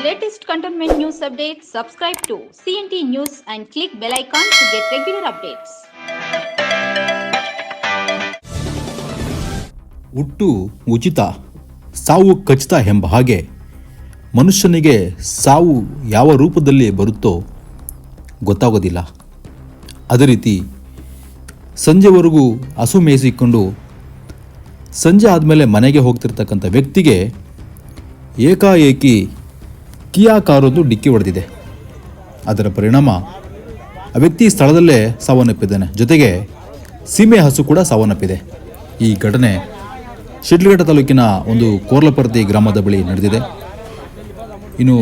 latest contentment news updates, subscribe to CNT News and click bell icon to get regular updates. ಹುಟ್ಟು ಉಚಿತ ಸಾವು ಖಚಿತ ಎಂಬ ಹಾಗೆ ಮನುಷ್ಯನಿಗೆ ಸಾವು ಯಾವ ರೂಪದಲ್ಲಿ ಬರುತ್ತೋ ಗೊತ್ತಾಗೋದಿಲ್ಲ ಅದೇ ರೀತಿ ಸಂಜೆವರೆಗೂ ಹಸು ಮೇಯಿಸಿಕೊಂಡು ಸಂಜೆ ಆದಮೇಲೆ ಮನೆಗೆ ಹೋಗ್ತಿರ್ತಕ್ಕಂಥ ವ್ಯಕ್ತಿಗೆ ಏಕಾಏಕಿ ಕಿಯಾ ಕಾರೊಂದು ಡಿಕ್ಕಿ ಹೊಡೆದಿದೆ. ಅದರ ಪರಿಣಾಮ ಆ ವ್ಯಕ್ತಿ ಸ್ಥಳದಲ್ಲೇ ಸಾವನ್ನಪ್ಪಿದ್ದಾನೆ. ಜೊತೆಗೆ ಸೀಮೆ ಹಸು ಕೂಡ ಸಾವನ್ನಪ್ಪಿದೆ. ಈ ಘಟನೆ ಶಿಡ್ಲಘಟ್ಟ ತಾಲೂಕಿನ ಒಂದು ಕೋರ್ಲಪರ್ತಿ ಗ್ರಾಮದ ಬಳಿ ನಡೆದಿದೆ. ಇನ್ನು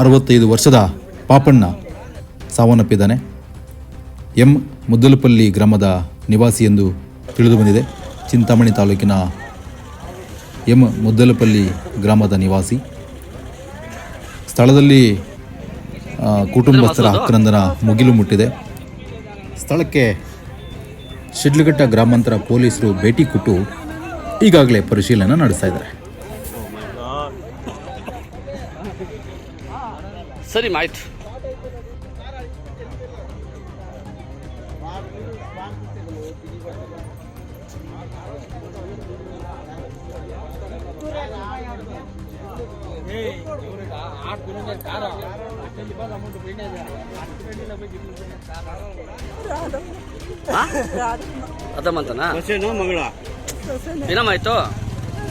ಅರವತ್ತೈದು ವರ್ಷದ ಪಾಪಣ್ಣ ಸಾವನ್ನಪ್ಪಿದ್ದಾನೆ. ಎಂ ಮುದ್ದಲಪಲ್ಲಿ ಗ್ರಾಮದ ನಿವಾಸಿ ಎಂದು ತಿಳಿದು ಬಂದಿದೆ ಚಿಂತಾಮಣಿ ತಾಲೂಕಿನ ಎಂ ಮುದ್ದಲಪಲ್ಲಿ ಗ್ರಾಮದ ನಿವಾಸಿ. ಸ್ಥಳದಲ್ಲಿ ಕುಟುಂಬಸ್ಥರ ಆಕ್ರಂದನ ಮುಗಿಲು ಮುಟ್ಟಿದೆ. ಸ್ಥಳಕ್ಕೆ ಶಿಡ್ಲಘಟ್ಟ ಗ್ರಾಮಾಂತರ ಪೊಲೀಸರು ಭೇಟಿ ಕೊಟ್ಟು ಈಗಾಗಲೇ ಪರಿಶೀಲನೆ ನಡೆಸ್ತಾ ಇದ್ದಾರೆ. ಸರಿ ಆಯ್ತು. ಅದಮ್ಮಂತನಾ ಮಗಳ? ಏನಮ್ಮಾಯ್ತು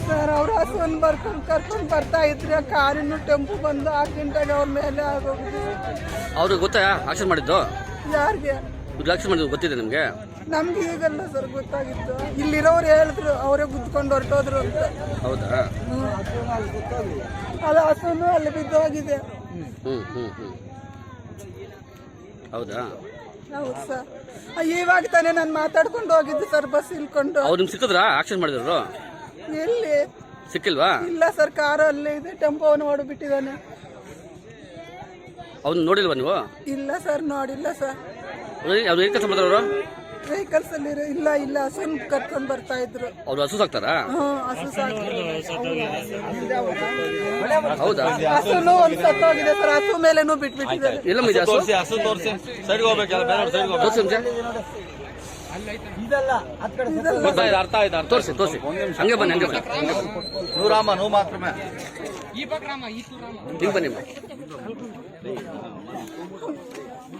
ಸರ್ ಅವ್ರ ಹಸುವನ್ನು ಬರ್ಕೊಂಡು ಕರ್ಕೊಂಡು ಬರ್ತಾ ಇದ್ರಿ ಕಾರಿನ ಟೆಂಪು ಬಂದು ಆ ಗಂಟೆಗೆ ಅವ್ರ ಮೇಲೆ ಆಗೋಗಿದೆ. ಅವ್ರಿಗೆ ಗೊತ್ತಾ ಆಕ್ಷನ್ ಮಾಡಿದ್ದು? ಯಾರಿಗೆ? ಇವ್ರು ಮಾಡಿದ್ರು ಗೊತ್ತಿದೆ ನಿಮಗೆ? ನಮ್ಗೆ ಈಗಲ್ಲ ಸರ್ ಗೊತ್ತಾಗಿತ್ತು. ಇಲ್ಲಿರೋರು ಹೇಳಿದ್ರು ಅವರೇ ಗುದ್ಕೊಂಡು ಹೊರಟೋದ್ರು ಅಂತ. ಹೌದಾ? ಅದು ಹಸುನು ಅಲ್ಲಿ ಬಿದ್ದೋಗಿದೆ. ಹ್ಞೂ ಹ್ಞೂ ಹ್ಞೂ ಹೌದಾ? ಹೌದು ಸರ್. ಇವಾಗ ತಾನೇ ನಾನು ಮಾತಾಡ್ಕೊಂಡು ಹೋಗಿದ್ದು ಸರ್ ಬಸ್ ಇಲ್ಕೊಂಡು ಅವ್ರು ನಿಮ್ಗೆ ಸಿಕ್ಕಿದ್ರಾ? ಆಕ್ಷನ್ ಮಾಡಿದ್ರು? ಎಲ್ಲಿ? ಸಿಕ್ಕಿಲ್ವಾ? ಇಲ್ಲ ಸರ್ ಕಾರು ಅಲ್ಲೇ ಇದೆ ಟೆಂಪೋವನ್ನು ಹೊಡೆಬಿಟ್ಟಿದ್ದಾನೆ ಅವ್ನು ನೋಡಿಲ್ವಾ ನೀವು? ಇಲ್ಲ ಸರ್ ನೋಡಿಲ್ಲ ಸರ್. ಅವ್ರು ಏನ್ ಕೆಲಸ ಮಾಡ್ತಾರೆ ಅವರು ವೆಹಿಕಲ್ಸ್ ಅಲ್ಲಿ ಇರೋ- ಇಲ್ಲ ಇಲ್ಲ ಹಸುನ್ ಕರ್ಕೊಂಡ್ ಬರ್ತಾ ಇದ್ರು. ಅವ್ರು ಹಸು ಸಾಕ್ತಾರಾ? ಹ್ಮ್ ಹಸು ಹೌದಾ? ಹಸುನು ಒಂದು ಸತ್ತೋಗಿದೆ ಸರ್ ಹಸು ಮೇಲೆನೂ ಬಿಟ್ಬಿಟ್ಟಿದ್ದಾರೆ. ಎಲ್ಲ ಇದೆ ಹಸು ತೋರಿಸಿ ಹಸು? ತೋರಿಸಿ. ಸೈಡ್ಗೆ ಹೋಗ್ಬೇಕಲ್ಲ ಬೇರೆ ಸೈಡ್ಗೆ ತೋರಿಸಿ ನಿಮಿಷ ಅರ್ಥ ಆಯ್ತು ಅರ್ಥ ತೋರಿಸಿ ತೋರಿಸಿ. ಹಂಗೆ ಬನ್ನಿ ಹಂಗೆ ಬನ್ನಿ. ನೂರಾಮ ನೂ ಮಾತ್ರ ಹಿಂಗ್ ಬನ್ನಿ.